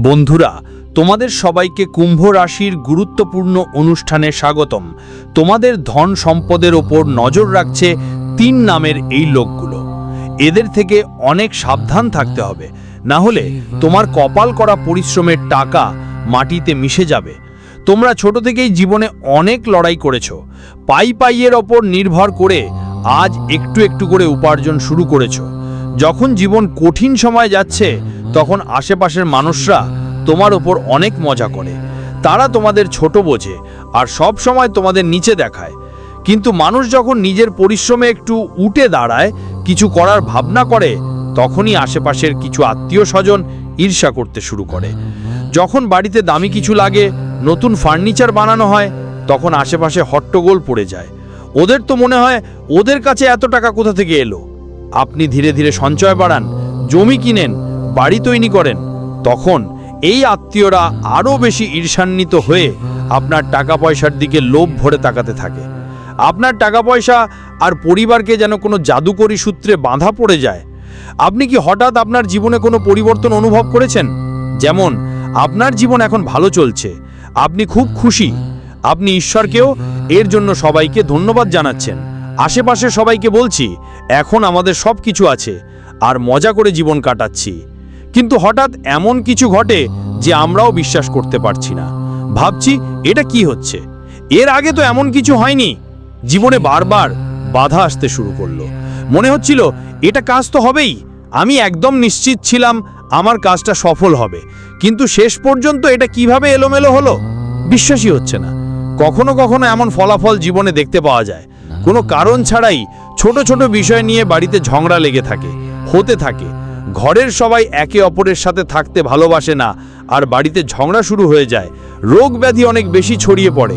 বন্ধুরা, তোমাদের সবাইকে কুম্ভ রাশির গুরুত্বপূর্ণ অনুষ্ঠানে স্বাগতম। তোমাদের ধন সম্পদের ওপর নজর রাখছে তিন নামের এই লোকগুলো। এদের থেকে অনেক সাবধান থাকতে হবে। না হলে তোমার কপাল করা পরিশ্রমের টাকা মাটিতে মিশে যাবে। তোমরা ছোট থেকেই জীবনে অনেক লড়াই করেছ। পাই পাইয়ের ওপর নির্ভর করে আজ একটু একটু করে উপার্জন শুরু করেছ। যখন জীবন কঠিন সময় যাচ্ছে তখন আশেপাশের মানুষরা তোমার ওপর অনেক মজা করে। তারা তোমাদের ছোট বোঝে আর সব সময় তোমাদের নিচে দেখায়। কিন্তু মানুষ যখন নিজের পরিশ্রমে একটু উঠে দাঁড়ায়, কিছু করার ভাবনা করে, তখনই আশেপাশের কিছু আত্মীয় স্বজন ঈর্ষা করতে শুরু করে। যখন বাড়িতে দামি কিছু লাগে, নতুন ফার্নিচার বানানো হয়, তখন আশেপাশে হট্টগোল পড়ে যায়। ওদের তো মনে হয়, ওদের কাছে এত টাকা কোথা থেকে এলো? আপনি ধীরে ধীরে সঞ্চয় বাড়ান, জমি কিনেন বাড়ি তৈরি করেন। তখন এই আত্মীয়রা আরও বেশি ঈর্ষান্বিত হয়ে আপনার টাকা পয়সার দিকে লোভ ভরে তাকাতে থাকে। আপনার টাকা পয়সা আর পরিবারকে যেন কোনো জাদুকরী সূত্রে বাঁধা পড়ে যায়। আপনি কি হঠাৎ আপনার জীবনে কোনো পরিবর্তন অনুভব করেছেন? যেমন, আপনার জীবন এখন ভালো চলছে, আপনি খুব খুশি, আপনি ঈশ্বরকেও এর জন্য সবাইকে ধন্যবাদ জানাচ্ছেন। আশেপাশে সবাইকে বলছি, এখন আমাদের সব কিছু আছে, আর মজা করে জীবন কাটাচ্ছি। কিন্তু হঠাৎ এমন কিছু ঘটে যে আমরাও বিশ্বাস করতে পারছি না। ভাবছি, এটা কি হচ্ছে? এর আগে তো এমন কিছু হয়নি। জীবনে বারবার বাধা আসতে শুরু করল। মনে হচ্ছিল, এটা কাজ তো হবেই। আমি একদম নিশ্চিত ছিলাম আমার কাজটা সফল হবে। কিন্তু শেষ পর্যন্ত এটা কীভাবে এলোমেলো হলো, বিশ্বাসই হচ্ছে না। কখনো কখনো এমন ফলাফল জীবনে দেখতে পাওয়া যায়। কোনো কারণ ছাড়াই ছোট ছোট বিষয় নিয়ে বাড়িতে ঝগড়া লেগে থাকে, হতে থাকে। ঘরের সবাই একে অপরের সাথে থাকতে ভালোবাসে না, আর বাড়িতে ঝগড়া শুরু হয়ে যায়। রোগ ব্যাধি অনেক বেশি ছড়িয়ে পড়ে।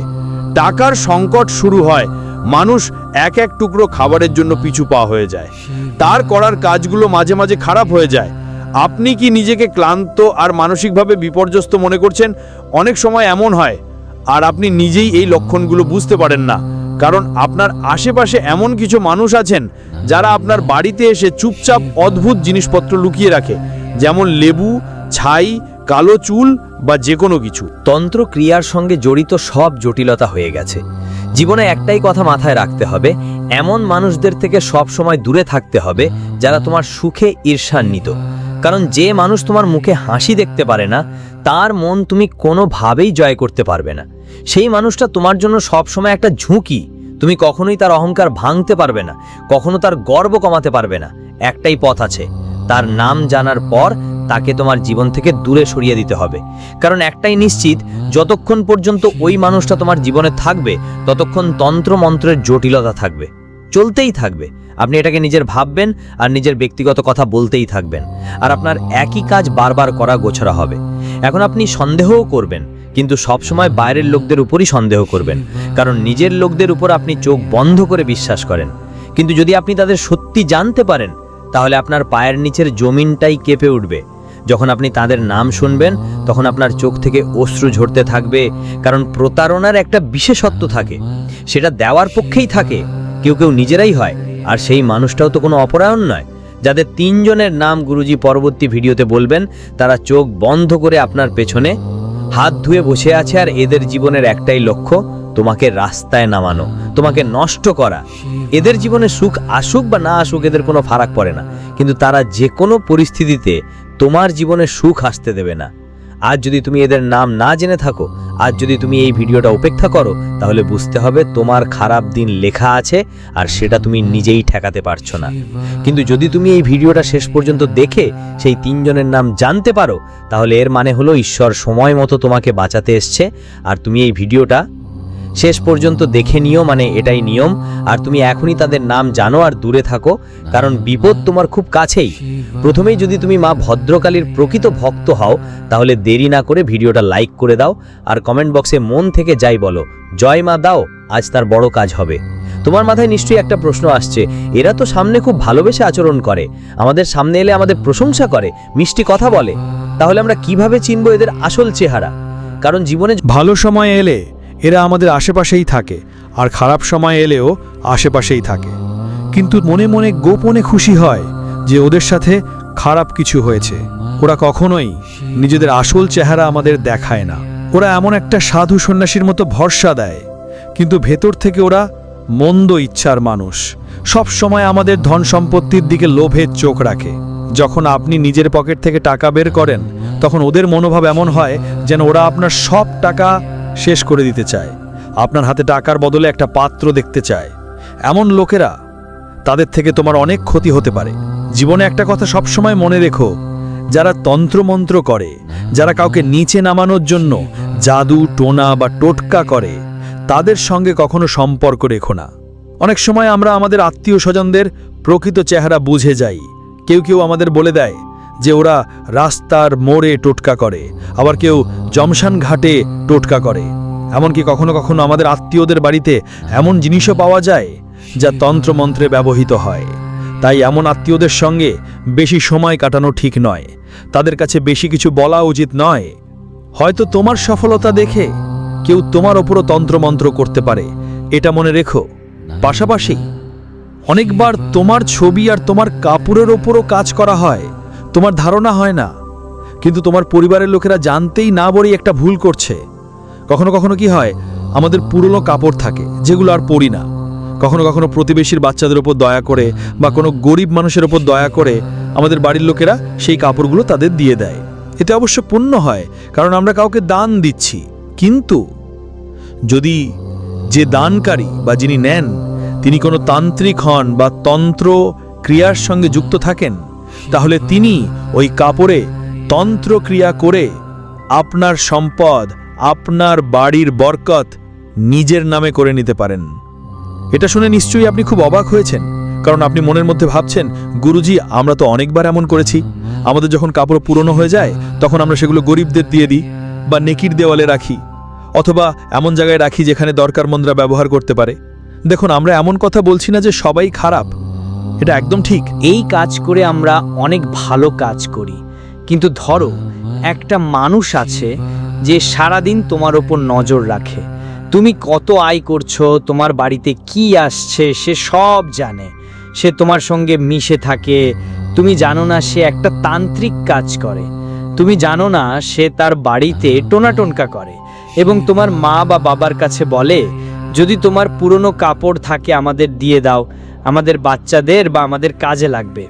টাকার সংকট শুরু হয়, মানুষ এক এক টুকরো খাবারের জন্য পিছু পাওয়া হয়ে যায়। তার করার কাজগুলো মাঝে মাঝে খারাপ হয়ে যায়। আপনি কি নিজেকে ক্লান্ত আর মানসিকভাবে বিপর্যস্ত মনে করছেন? অনেক সময় এমন হয়, আর আপনি নিজেই এই লক্ষণগুলো বুঝতে পারেন না। কারণ আপনার আশেপাশে এমন কিছু মানুষ আছেন যারা আপনার বাড়িতে এসে চুপচাপ অদ্ভুত জিনিসপত্র লুকিয়ে রাখে, যেমন লেবু, ছাই, কালো চুল বা যে কোনো কিছু। তন্ত্র ক্রিয়ার সঙ্গে জড়িত সব জটিলতা হয়ে গেছে। জীবনে একটাই কথা মাথায় রাখতে হবে, এমন মানুষদের থেকে সব সময় দূরে থাকতে হবে, যারা তোমার সুখে ঈর্ষান্বিত। কারণ যে মানুষ তোমার মুখে হাসি দেখতে পারে না তার মন তুমি কোনোভাবেই জয় করতে পারবে না। সেই মানুষটা তোমার জন্য সবসময় একটা ঝুঁকি। তুমি কখনোই তার অহংকার ভাঙতে পারবে না, কখনো তার গর্ব কমাতে পারবে না। একটাই পথ আছে, তার নাম জানার পর তাকে তোমার জীবন থেকে দূরে সরিয়ে দিতে হবে। কারণ একটাই নিশ্চিত, যতক্ষণ পর্যন্ত ওই মানুষটা তোমার জীবনে থাকবে, ততক্ষণ তন্ত্র মন্ত্রের জটিলতা থাকবে। চলতেই থাকবে। আপনি এটাকে নিজের ভাববেন আর নিজের ব্যক্তিগত কথা বলতেই থাকবেন। আর আপনার একই কাজ বারবার করা গোছরা হবে। এখন আপনি সন্দেহও করবেন, কিন্তু সবসময় বাইরের লোকদের উপরই সন্দেহ করবেন। কারণ নিজের লোকদের উপর আপনি চোখ বন্ধ করে বিশ্বাস করেন। কিন্তু যদি আপনি তাদের সত্যি জানতে পারেন, তাহলে আপনার পায়ের নিচের জমিনটাই কেঁপে উঠবে। যখন আপনি তাদের নাম শুনবেন, তখন আপনার চোখ থেকে অশ্রু ঝরতে থাকবে, কারণ প্রতারণার একটা বিশেষত্ব থাকে। সেটা দেওয়ার পক্ষেই থাকে, কেউ কেউ নিজেরাই হয়, আর সেই মানুষটাও তো কোনো অপরায়ণ নয়। যাদের তিনজনের নাম গুরুজি পরবর্তী ভিডিওতে বলবেন, তারা চোখ বন্ধ করে আপনার পেছনে হাত ধুয়ে বসে আছে আর এদের জীবনের একটাই লক্ষ্য, তোমাকে রাস্তায় নামানো, তোমাকে নষ্ট করা। এদের জীবনে সুখ আসুক বা না আসুক, এদের কোনো ফারাক পড়ে না। কিন্তু তারা যে কোনো পরিস্থিতিতে তোমার জীবনে সুখ আসতে দেবে না। আজ যদি তুমি এদের নাম না জেনে থাকো, আজ যদি তুমি এই ভিডিওটা উপেক্ষা করো, তাহলে বুঝতে হবে তোমার খারাপ দিন লেখা আছে আর সেটা তুমি নিজেই ঠেকাতে পারছ না। কিন্তু যদি তুমি এই ভিডিওটা শেষ পর্যন্ত দেখে সেই তিনজনের নাম জানতে পারো, তাহলে এর মানে হলো ঈশ্বর সময় মতো তোমাকে বাঁচাতে এসছে আর তুমি এই ভিডিওটা শেষ পর্যন্ত দেখে নিও মানে এটাই নিয়ম। আর তুমি এখনই তাদের নাম জানো আর দূরে থাকো, কারণ বিপদ তোমার খুব কাছেই। প্রথমেই যদি তুমি মা ভদ্রকালীর প্রকৃত ভক্ত হও, তাহলে দেরি না করে ভিডিওটা লাইক করে দাও আর কমেন্ট বক্সে মন থেকে যাই বলো, জয় মা দাও, আজ তার বড় কাজ হবে। তোমার মাথায় নিশ্চয়ই একটা প্রশ্ন আসছে, এরা তো সামনে খুব ভালোবেসে আচরণ করে, আমাদের সামনে এলে আমাদের প্রশংসা করে, মিষ্টি কথা বলে, তাহলে আমরা কীভাবে চিনব এদের আসল চেহারা? কারণ জীবনে ভালো সময় এলে এরা আমাদের আশেপাশেই থাকে, আর খারাপ সময় এলেও আশেপাশেই থাকে। কিন্তু মনে মনে গোপনে খুশি হয় যে ওদের সাথে খারাপ কিছু হয়েছে। ওরা কখনোই নিজেদের আসল চেহারা আমাদের দেখায় না। ওরা এমন একটা সাধু সন্ন্যাসীর মতো ভরসা দেয়, কিন্তু ভেতর থেকে ওরা মন্দ ইচ্ছার মানুষ। সব সময় আমাদের ধন সম্পত্তির দিকে লোভের চোখ রাখে। যখন আপনি নিজের পকেট থেকে টাকা বের করেন, তখন ওদের মনোভাব এমন হয় যেন ওরা আপনার সব টাকা শেষ করে দিতে চায়। আপনার হাতে টাকার বদলে একটা পাত্র দেখতে চায়। এমন লোকেরা, তাদের থেকে তোমার অনেক ক্ষতি হতে পারে। জীবনে একটা কথা সবসময় মনে রেখো, যারা তন্ত্রমন্ত্র করে, যারা কাউকে নিচে নামানোর জন্য জাদু, টোনা বা টোটকা করে, তাদের সঙ্গে কখনো সম্পর্ক রেখো না। অনেক সময় আমরা আমাদের আত্মীয় স্বজনদের প্রকৃত চেহারা বুঝে যাই। কেউ কেউ আমাদের বলে দেয় যে ওরা রাস্তার মোড়ে টোটকা করে, আবার কেউ জমশান ঘাটে টোটকা করে। এমনকি কখনো কখনো আমাদের আত্মীয়দের বাড়িতে এমন জিনিসও পাওয়া যায় যা তন্ত্রমন্ত্রে ব্যবহৃত হয়। তাই এমন আত্মীয়দের সঙ্গে বেশি সময় কাটানো ঠিক নয়। তাদের কাছে বেশি কিছু বলা উচিত নয়। হয়তো তোমার সফলতা দেখে কেউ তোমার ওপরও তন্ত্রমন্ত্র করতে পারে। এটা মনে রেখো। পাশাপাশি অনেকবার তোমার ছবি আর তোমার কাপড়ের ওপরও কাজ করা হয়। তোমার ধারণা হয় না, কিন্তু তোমার পরিবারের লোকেরা জানতেই না বলেই একটা ভুল করছে। কখনো কখনো কি হয়, আমাদের পুরনো কাপড় থাকে, যেগুলো আর পরি না। কখনো কখনো প্রতিবেশীর বাচ্চাদের ওপর দয়া করে বা কোনো গরিব মানুষের ওপর দয়া করে আমাদের বাড়ির লোকেরা সেই কাপড়গুলো তাদের দিয়ে দেয়। এতে অবশ্য পুণ্য হয়, কারণ আমরা কাউকে দান দিচ্ছি। কিন্তু যদি যে দানকারী বা যিনি নেন, তিনি কোনো তান্ত্রিক হন বা তন্ত্র ক্রিয়ার সঙ্গে যুক্ত থাকেন তাহলে তিনি ওই কাপড়ে তন্ত্রক্রিয়া করে আপনার সম্পদ, আপনার বাড়ির বরকত নিজের নামে করে নিতে পারেন। এটা শুনে নিশ্চয়ই আপনি খুব অবাক হয়েছেন, কারণ আপনি মনের মধ্যে ভাবছেন, গুরুজি, আমরা তো অনেকবার এমন করেছি। আমাদের যখন কাপড় পুরনো হয়ে যায়, তখন আমরা সেগুলো গরিবদের দিয়ে দিই বা নেকির দেওয়ালে রাখি অথবা এমন জায়গায় রাখি যেখানে দরকার মন্দ্রা ব্যবহার করতে পারে। দেখুন, আমরা এমন কথা বলছি না যে সবাই খারাপ। এটা একদম ঠিক। এই কাজ করে আমরা অনেক ভালো কাজ করি। কিন্তু ধরো, একটা মানুষ আছে যে সারাদিন তোমার ওপর নজর রাখে। তুমি কত আয় করছ, তোমার বাড়িতে কি আসছে, সে সব জানে। সে তোমার সঙ্গে মিশে থাকে। তুমি জানো না সে একটা তান্ত্রিক কাজ করে। তুমি জানো না সে তার বাড়িতে টোনাটোনকা করে। এবং তোমার মা বা বাবার কাছে বলে, যদি তোমার পুরনো কাপড় থাকে আমাদের দিয়ে দাও। আমাদের বাচ্চাদের বা আমাদের কাজে লাগবে।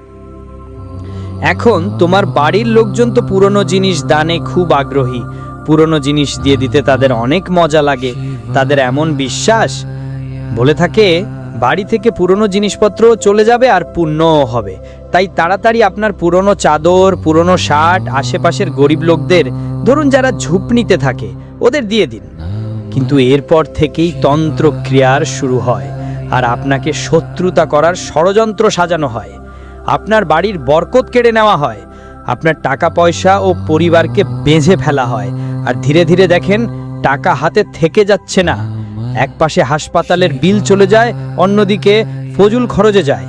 এখন তোমার বাড়ির লোকজন তো পুরনো জিনিস দানে খুব আগ্রহী। পুরনো জিনিস দিয়ে দিতে তাদের অনেক মজা লাগে। তাদের এমন বিশ্বাস। বলে থাকে, বাড়ি থেকে পুরনো জিনিসপত্র চলে যাবে আর পুণ্যও হবে। তাই তাড়াতাড়ি আপনার পুরনো চাদর, পুরনো শার্ট, আশেপাশের গরিব লোকদের, ধরুন যারা ঝুপনিতে থাকে, ওদের দিয়ে দিন। কিন্তু এরপর থেকেই তন্ত্র ক্রিয়ার শুরু হয়। আর আপনাকে শত্রুতা করার ষড়যন্ত্র সাজানো হয়। আপনার বাড়ির বরকত কেড়ে নেওয়া হয়। আপনার টাকা পয়সা ও পরিবারকে বেঁধে ফেলা হয়। আর ধীরে ধীরে দেখেন, টাকা হাতে থেকে যাচ্ছে না। এক পাশে হাসপাতালের বিল চলে যায়, অন্যদিকে ফজুল খরচে যায়।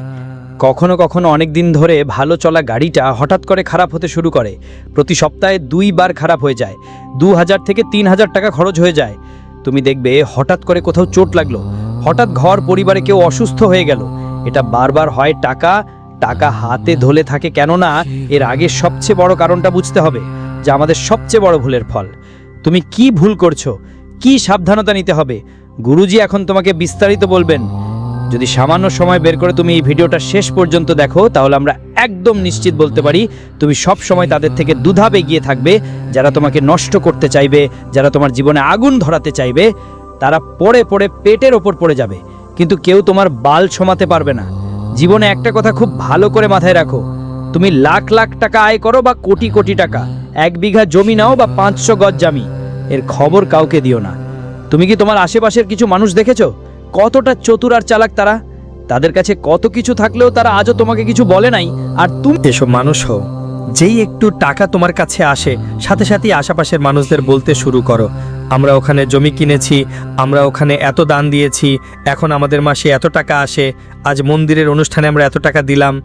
কখনো কখনো অনেক দিন ধরে ভালো চলা গাড়িটা হঠাৎ করে খারাপ হতে শুরু করে। প্রতি সপ্তাহে দুইবার খারাপ হয়ে যায়। দু হাজার থেকে তিন হাজার টাকা খরচ হয়ে যায়। তুমি দেখবে হঠাৎ করে কোথাও চোট লাগল। হঠাৎ ঘর পরিবারে কেউ অসুস্থ হয়ে গেল। এটা বারবার হয় টাকা টাকা হাতে ধলে থাকে কেননা এর আগে সবচেয়ে বড় কারণটা বুঝতে হবে যে আমাদের সবচেয়ে বড় ভুলের ফল। তুমি কি ভুল করছ? কি সাবধানতা নিতে হবে? গুরুজি এখন তোমাকে বিস্তারিত বলবেন। যদি সামান্য সময় বের করে তুমি এই ভিডিওটা শেষ পর্যন্ত দেখো, তাহলে আমরা একদম নিশ্চিত বলতে পারি তুমি সব সময় তাদের থেকে দুধাপ এগিয়ে থাকবে, যারা তোমাকে নষ্ট করতে চাইবে, যারা তোমার জীবনে আগুন ধরাতে চাইবে। তারা পড়ে পড়ে পেটের ওপর পড়ে যাবে। কিন্তু কেউ তোমার বাল সমাতে পারবে না। জীবনে একটা কথা খুব ভালো করে মাথায় রাখো। তুমি লাখ লাখ টাকা আয় করো বা কোটি কোটি টাকা। এক বিঘা জমি নাও বা পাঁচশো গজ জামি। এর খবর কাউকে দিও না। তুমি কি তোমার আশেপাশের কিছু মানুষ দেখেছ? কতটা চতুর আর চালাক তারা? তাদের কাছে কত কিছু থাকলেও তারা আজও তোমাকে কিছু বলে নাই। আর তুমি এসব মানুষ হও। যেই একটু টাকা তোমার কাছে আসে, সাথে সাথেই আশেপাশের মানুষদের বলতে শুরু করো। আমরা ওখানে জমি কিনেছি, আমরা ওখানে এত দান দিয়েছি, এখন আমাদের মাসে এত টাকা আসে, আজ মন্দিরের অনুষ্ঠানে আমরা এত টাকা দিলাম।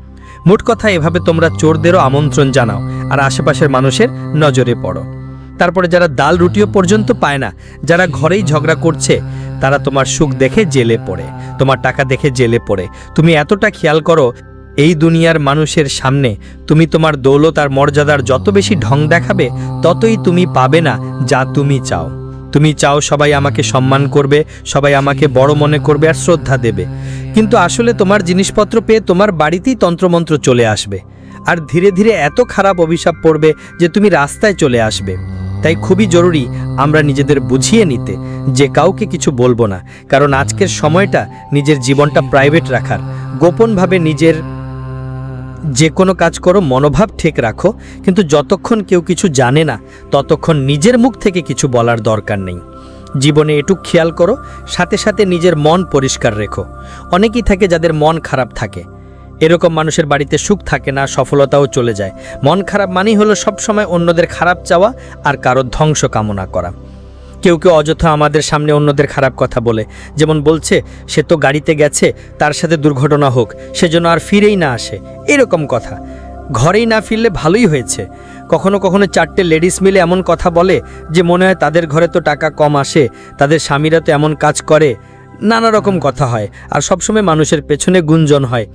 মোট কথা এভাবে তোমরা চোরদেরও আমন্ত্রণ জানাও, আর আশেপাশের মানুষের নজরে পড়ো। তারপরে যারা ডাল রুটিও পর্যন্ত পায় না, যারা ঘরেই ঝগড়া করছে, তারা তোমার সুখ দেখে জেলে পড়ে, তোমার টাকা দেখে জেলে পড়ে। তুমি এতটা খেয়াল করো, এই দুনিয়ার মানুষের সামনে তুমি তোমার দৌলত আর মর্যাদার যত বেশি ঢং দেখাবে, ততই তুমি পাবে না যা তুমি চাও। তুমি চাও সবাই আমাকে সম্মান করবে, সবাই আমাকে বড় মনে করবে আর শ্রদ্ধা দেবে। কিন্তু আসলে তোমার জিনিসপত্র পেয়ে তোমার বাড়িতেই তন্ত্রমন্ত্র চলে আসবে। আর ধীরে ধীরে এত খারাপ অভিশাপ পড়বে যে তুমি রাস্তায় চলে আসবে। তাই খুবই জরুরি আমরা নিজেদের বুঝিয়ে নিতে, যে কাউকে কিছু বলব না। কারণ আজকের সময়টা নিজের জীবনটা প্রাইভেট রাখার। গোপনভাবে নিজের যে কোনো কাজ করো, মনোভাব ঠিক রাখো, কিন্তু যতক্ষণ কেউ কিছু জানে না, ততক্ষণ নিজের মুখ থেকে কিছু বলার দরকার নেই। জীবনে এটুক খেয়াল করো, সাথে সাথে নিজের মন পরিষ্কার রেখো। অনেকেই থাকে যাদের মন খারাপ থাকে। এরকম মানুষের বাড়িতে সুখ থাকে না, সফলতাও চলে যায়। মন খারাপ মানেই হলো সবসময় অন্যদের খারাপ চাওয়া আর কারও ধ্বংস কামনা করা। কেউ কেউ অযথা আমাদের সামনে অন্যদের খারাপ কথা বলে। যেমন বলছে, সে তো গাড়িতে গেছে, তার সাথে দুর্ঘটনা হোক সেজন্য আর ফিরেই না আসে। এরকম কথা। ঘরেই না ফিরলে ভালোই হয়েছে। কখনো কখনো চারটে লেডিস মিলে এমন কথা বলে যে মনে হয় তাদের ঘরে তো টাকা কম আসে, তাদের স্বামীরা তো এমন কাজ করে। নানা রকম কথা হয়, আর সবসময় মানুষের পেছনে গুঞ্জন হয়।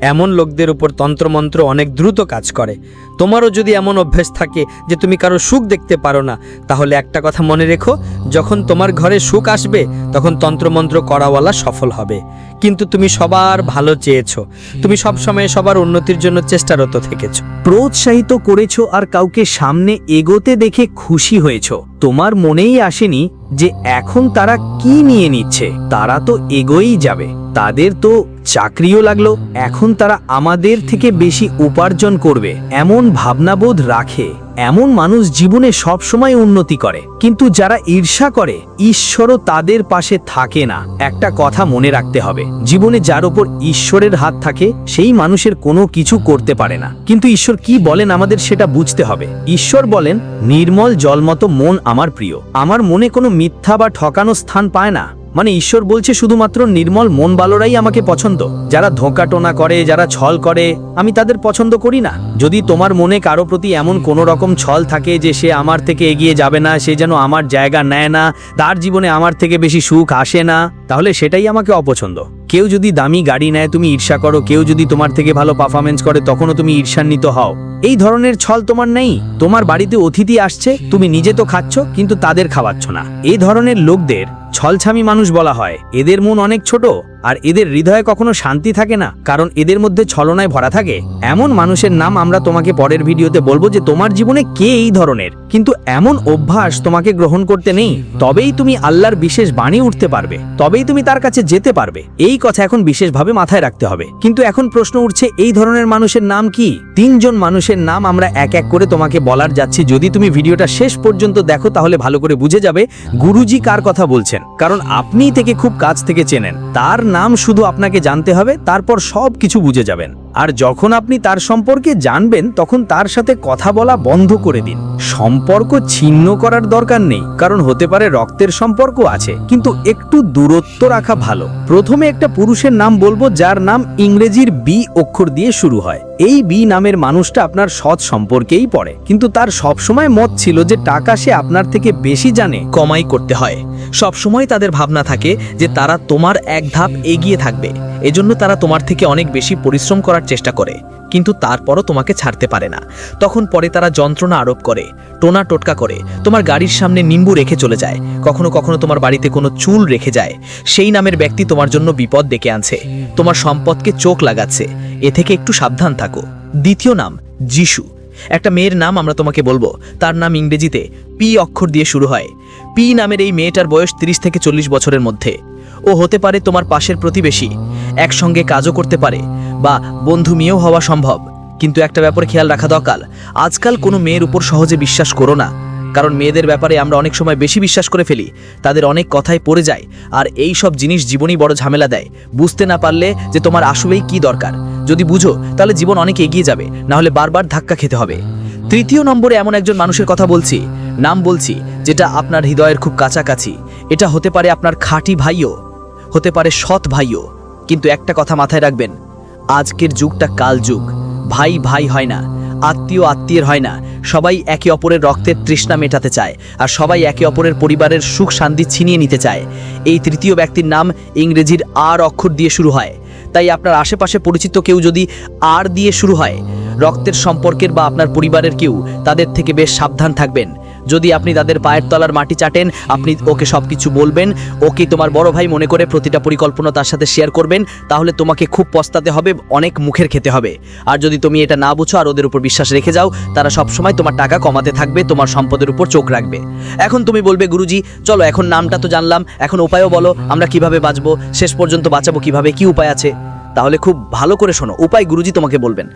এমন লোকদের উপর তন্ত্রমন্ত্র অনেক দ্রুত কাজ করে। তোমারও যদি এমন অভ্যেস থাকে যে তুমি কারও সুখ দেখতে পারো না, তাহলে একটা কথা মনে রেখো, যখন তোমার ঘরে সুখ আসবে, তখন তন্ত্রমন্ত্র করাওয়ালা সফল হবে। কিন্তু তুমি সবার ভালো চেয়েছো। তুমি সবসময় সবার উন্নতির জন্য চেষ্টারত থেকেছো। প্রোৎসাহিত করেছ আর কাউকে সামনে এগোতে দেখে খুশি হয়েছো। তোমার মনেই আসেনি যে এখন তারা কি নিয়ে নিচ্ছে। তারা তো এগোই যাবে। তাদের তো চাকরিও লাগল। এখন তারা আমাদের থেকে বেশি উপার্জন করবে। এমন ভাবনাবোধ রাখে। এমন মানুষ জীবনে সবসময় উন্নতি করে। কিন্তু যারা ঈর্ষা করে, ঈশ্বরও তাদের পাশে থাকে না। একটা কথা মনে রাখতে হবে। জীবনে যার উপর ঈশ্বরের হাত থাকে, সেই মানুষের কোনো কিছু করতে পারে না। কিন্তু ঈশ্বর কি বলেন আমাদের সেটা বুঝতে হবে। ঈশ্বর বলেন, নির্মল জলমতো মন আমার প্রিয়। আমার মনে কোনো মিথ্যা বা ঠকানো স্থান পায় না। মানে ঈশ্বর বলছে শুধুমাত্র নির্মল মন বালোরাই আমাকে পছন্দ। যারা ধোঁকাটোনা করে, যারা ছল করে, আমি তাদের পছন্দ করি না। যদি তোমার মনে কারও প্রতি এমন কোনো রকম ছল থাকে যে সে আমার থেকে এগিয়ে যাবে না, সে যেন আমার জায়গা নেয় না, তার জীবনে আমার থেকে বেশি সুখ আসে না, তাহলে সেটাই আমাকে অপছন্দ। কেউ যদি দামি গাড়ি নেয়, তুমি ঈর্ষা করো। কেউ যদি তোমার থেকে ভালো পারফরমেন্স করে, তখনও তুমি ঈর্ষান্বিত হও। এই ধরনের ছল তোমার নেই। তোমার বাড়িতে অতিথি আসছে, তুমি নিজে তো খাচ্ছ, কিন্তু তাদের খাওয়াচ্ছ না। এই ধরনের লোকদের ছলছামি মানুষ বলা হয়। এদের মন অনেক ছোট। আর এদের হৃদয়ে কখনো শান্তি থাকে না, কারণ এদের মধ্যে ছলনায় ভরা থাকে। এমন মানুষের নাম আমরা তোমাকে পরের ভিডিওতে বলব যে তোমার জীবনে কে এই ধরনের। কিন্তু এমন অভ্যাস তোমাকে গ্রহণ করতে নেই, তবেই তুমি আল্লাহর বিশেষ বাণী উঠতে পারবে, তবেই তুমি তার কাছে যেতে পারবে। এই কথা এখন বিশেষভাবে মাথায় রাখতে হবে। কিন্তু এখন প্রশ্ন উঠছে, এই ধরনের মানুষের নাম কি? তিনজন মানুষের নাম আমরা এক এক করে তোমাকে বলার যাচ্ছি। যদি তুমি ভিডিওটা শেষ পর্যন্ত দেখো, তাহলে ভালো করে বুঝে যাবে গুরুজি কার কথা বলছেন। কারণ আপনি থেকে খুব কাছ থেকে চেনেন, তার নাম শুধু আপনাকে জানতে হবে তারপর সব কিছু বুঝে যাবেন। আর যখন আপনি তার সম্পর্কে জানবেন, তখন তার সাথে কথা বলা বন্ধ করে দিন। সম্পর্ক ছিন্ন করার দরকার নেই, কারণ হতে পারে রক্তের সম্পর্ক আছে, কিন্তু একটু দূরত্ব রাখা ভালো। প্রথমে একটা পুরুষের নাম বলব, যার নাম ইংরেজির বি অক্ষর দিয়ে শুরু হয়। এই বি নামের মানুষটা আপনার সৎ সম্পর্কেই পড়ে, কিন্তু তার সবসময় মত ছিল যে টাকা সে আপনার থেকে বেশি জানে, কমাই করতে হয়। সব সময় তাদের ভাবনা থাকে যে তারা তোমার এক ধাপ এগিয়ে থাকবে। এজন্য তারা তোমার থেকে অনেক বেশি পরিশ্রম করার চেষ্টা করে, কিন্তু তারপরও তোমাকে ছাড়তে পারে না। তখন পরে তারা যন্ত্রণা আরোপ করে, টোনা টোটকা করে, তোমার গাড়ির সামনে নিম্বু রেখে চলে যায়, কখনো কখনো তোমার বাড়িতে কোনো চুল রেখে যায়, সেই নামের ব্যক্তি তোমার জন্য বিপদ ডেকে আনছে, তোমার সম্পদকে চোখ লাগাচ্ছে, এ থেকে একটু সাবধান থাকো। দ্বিতীয় নাম, যিশু। একটা মেয়ের নাম আমরা তোমাকে বলব, তার নাম ইংরেজিতে পি অক্ষর দিয়ে শুরু হয়। পি নামের এই মেয়েটার বয়স 30 থেকে চল্লিশ বছরের মধ্যে। ও হতে পারে তোমার পাশের প্রতিবেশী, একসঙ্গে কাজও করতে পারে বা বন্ধু মেয়েও হওয়া সম্ভব। কিন্তু একটা ব্যাপারে খেয়াল রাখা দরকার, আজকাল কোনো মেয়ের উপর সহজে বিশ্বাস করো না। কারণ মেয়েদের ব্যাপারে আমরা অনেক সময় বেশি বিশ্বাস করে ফেলি, তাদের অনেক কথায় পড়ে যায়, আর এই সব জিনিস জীবনই বড় ঝামেলা দেয়। বুঝতে না পারলে যে তোমার আসলেই কি দরকার। যদি বুঝো, তাহলে জীবন অনেক এগিয়ে যাবে না হলে বারবার ধাক্কা খেতে হবে। তৃতীয় নম্বরে এমন একজন মানুষের কথা বলছি, নাম বলছি, যেটা আপনার হৃদয়ের খুব কাছাকাছি। এটা হতে পারে আপনার খাঁটি ভাইও। হতে পারে সৎ ভাইও। কিন্তু একটা কথা মাথায় রাখবেন, আজকের যুগটা কাল যুগ। ভাই ভাই হয় না, আত্মীয় আত্মীয়ের হয় না। সবাই একে অপরের রক্তের তৃষ্ণা মেটাতে চায় আর সবাই একে অপরের পরিবারের সুখ শান্তি ছিনিয়ে নিতে চায়। এই তৃতীয় ব্যক্তির নাম ইংরেজির আর অক্ষর দিয়ে শুরু হয়। তাই আপনার আশেপাশে পরিচিত কেউ যদি আর দিয়ে শুরু হয়, রক্তের সম্পর্কের বা আপনার পরিবারের কেউ তাদের থেকে বেশ সাবধান থাকবেন। যদি আপনি তাদের পায়ের তলার মাটি চাটেন, আপনি ওকে সব কিছু বলবেন, ওকে তোমার বড় ভাই মনে করে প্রতিটা পরিকল্পনা তার সাথে শেয়ার করবেন, তাহলে তোমাকে খুব পস্তাতে হবে, অনেক মুখের খেতে হবে। আর যদি তুমি এটা না বুঝো আর ওদের উপর বিশ্বাস রেখে যাও, তারা সব সময় তোমার টাকা কমাতে থাকবে, তোমার সম্পদের উপর চোখ রাখবে। এখন তুমি বলবে, গুরুজি, চলো এখন নামটা তো জানলাম, এখন উপায়ও বলো, আমরা কীভাবে বাঁচবো, শেষ পর্যন্ত বাঁচাবো কীভাবে, কি উপায় আছে? তাহলে খুব ভালো করে শোনো, উপায় গুরুজি তোমাকে বলবেন।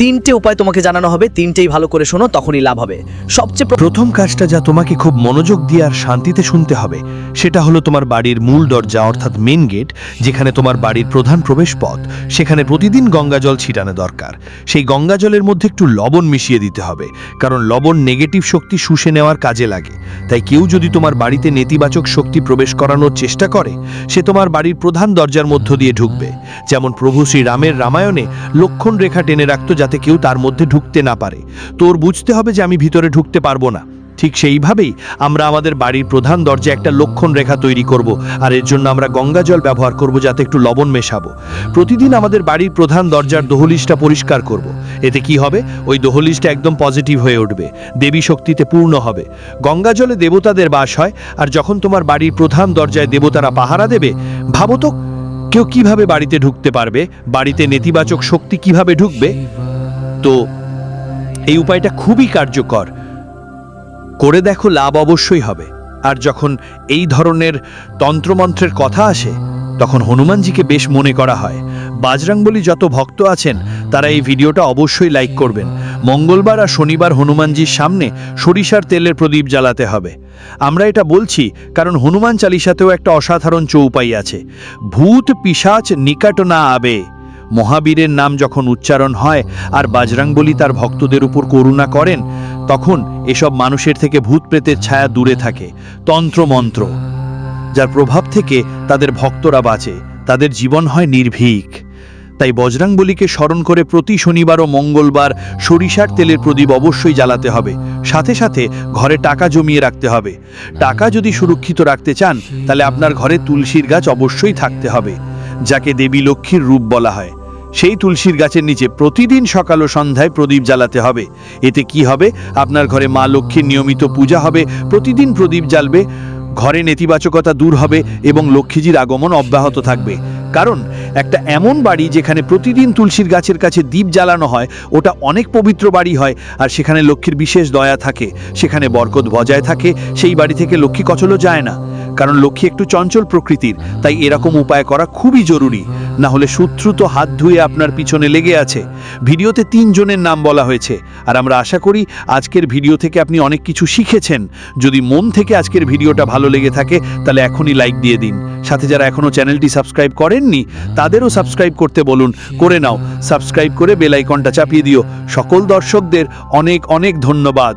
তিনটে উপায় তোমাকে জানানো হবে, তিনটেই ভালো করে শোনো, তখনই লাভ হবে। সবচেয়ে প্রথম কাজটা যা তোমাকে খুব মনোযোগ দিয়ে আর শান্তিতে শুনতে হবে, সেটা হলো তোমার বাড়ির মূল দরজা অর্থাৎ মেন গেট যেখানে তোমার বাড়ির প্রধান প্রবেশ পথ সেখানে প্রতিদিন গঙ্গা জল ছিটানো দরকার। সেই গঙ্গা জলের মধ্যে একটু লবণ মিশিয়ে দিতে হবে, কারণ লবণ নেগেটিভ শক্তি শুষে নেওয়ার কাজে লাগে। তাই কেউ যদি তোমার বাড়িতে নেতিবাচক শক্তি প্রবেশ করানোর চেষ্টা করে, সে তোমার বাড়ির প্রধান দরজার মধ্য দিয়ে ঢুকবে। যেমন প্রভু শ্রী রামের রামায়ণে লক্ষণ রেখা টেনে রাখতো যাতে কেউ তার মধ্যে ঢুকতে না পারে। তোর বুঝতে হবে যে আমি ভিতরে ঢুকতে পারব না। ঠিক সেইভাবেই আমরা আমাদের বাড়ির প্রধান দরজায় একটা লক্ষণ রেখা তৈরি করব আর এর জন্য আমরা গঙ্গা জল ব্যবহার করব যাতে একটু লবণ মেশাবো। প্রতিদিন আমাদের বাড়ির প্রধান দরজার দোহলিশটা পরিষ্কার করব। এতে কি হবে? ওই দোহলিশটা একদম পজিটিভ হয়ে উঠবে। দেবী শক্তিতে পূর্ণ হবে। গঙ্গা জলে দেবতাদের বাস হয় আর যখন তোমার বাড়ির প্রধান দরজায় দেবতারা পাহারা দেবে, ভাবো তো, কেউ কীভাবে বাড়িতে ঢুকতে পারবে? বাড়িতে নেতিবাচক শক্তি কীভাবে ঢুকবে? তো এই উপায়টা খুবই কার্যকর। করে দেখো লাভ অবশ্যই হবে। আর যখন এই ধরনের তন্ত্রমন্ত্রের কথা আসে, তখন হনুমানজিকে বেশ মনে করা হয়। বাজরাংবলী যত ভক্ত আছেন, তারা এই ভিডিওটা অবশ্যই লাইক করবেন। মঙ্গলবার আর শনিবার হনুমানজির সামনে সরিষার তেলের প্রদীপ জ্বালাতে হবে। আমরা এটা বলছি কারণ হনুমান চালিসাতেও একটা অসাধারণ চৌপাই আছে। ভূত, পিশাচ, নিকট না আবে। মহাবীরের নাম যখন উচ্চারণ হয় আর বাজরাংবলী তার ভক্তদের উপর করুণা করেন, তখন এসব মানুষের থেকে ভূত প্রেতের ছায়া দূরে থাকে, তন্ত্রমন্ত্র, যার প্রভাব থেকে তাদের ভক্তরা বাঁচে, তাদের জীবন হয় নির্ভীক। তাই বজরাংবলীকে স্মরণ করে প্রতি শনিবার ও মঙ্গলবার সরিষার তেলের প্রদীপ অবশ্যই জ্বালাতে হবে, সাথে সাথে ঘরে টাকা জমিয়ে রাখতে হবে। টাকা যদি সুরক্ষিত রাখতে চান, তাহলে আপনার ঘরে তুলসীর গাছ অবশ্যই থাকতে হবে, যাকে দেবী লক্ষ্মীর রূপ বলা হয়। সেই তুলসীর গাছের নিচে প্রতিদিন সকাল ও সন্ধ্যায় প্রদীপ জ্বালাতে হবে। এতে কি হবে? আপনার ঘরে মা লক্ষ্মীর নিয়মিত পূজা হবে, প্রতিদিন প্রদীপ জ্বালবে, ঘরে নেতিবাচকতা দূর হবে এবং লক্ষ্মীজির আগমন অব্যাহত থাকবে। কারণ, একটা এমন বাড়ি যেখানে প্রতিদিন তুলসীর গাছের কাছে দ্বীপ জ্বালানো হয়, ওটা অনেক পবিত্র বাড়ি হয় আর সেখানে লক্ষ্মীর বিশেষ দয়া থাকে। সেখানে বরকত বজায় থাকে, সেই বাড়ি থেকে লক্ষ্মী কচলও যায় না। কারণ লক্ষ্মী একটু চঞ্চল প্রকৃতির, তাই এরকম উপায় করা খুবই জরুরি। না হলে শত্রু তো হাত ধুয়ে আপনার পিছনে লেগে আছে। ভিডিওতে তিনজনের নাম বলা হয়েছে। আর আমরা আশা করি আজকের ভিডিও থেকে আপনি অনেক কিছু শিখেছেন। যদি মন থেকে আজকের ভিডিওটা ভালো লেগে থাকে, তাহলে এখনই লাইক দিয়ে দিন। সাথে যারা এখনও চ্যানেলটি সাবস্ক্রাইব করেননি, তাদেরও সাবস্ক্রাইব করতে বলুন। করে নাও। সাবস্ক্রাইব করে বেল আইকনটা চাপিয়ে দিও। সকল দর্শকদের অনেক অনেক ধন্যবাদ।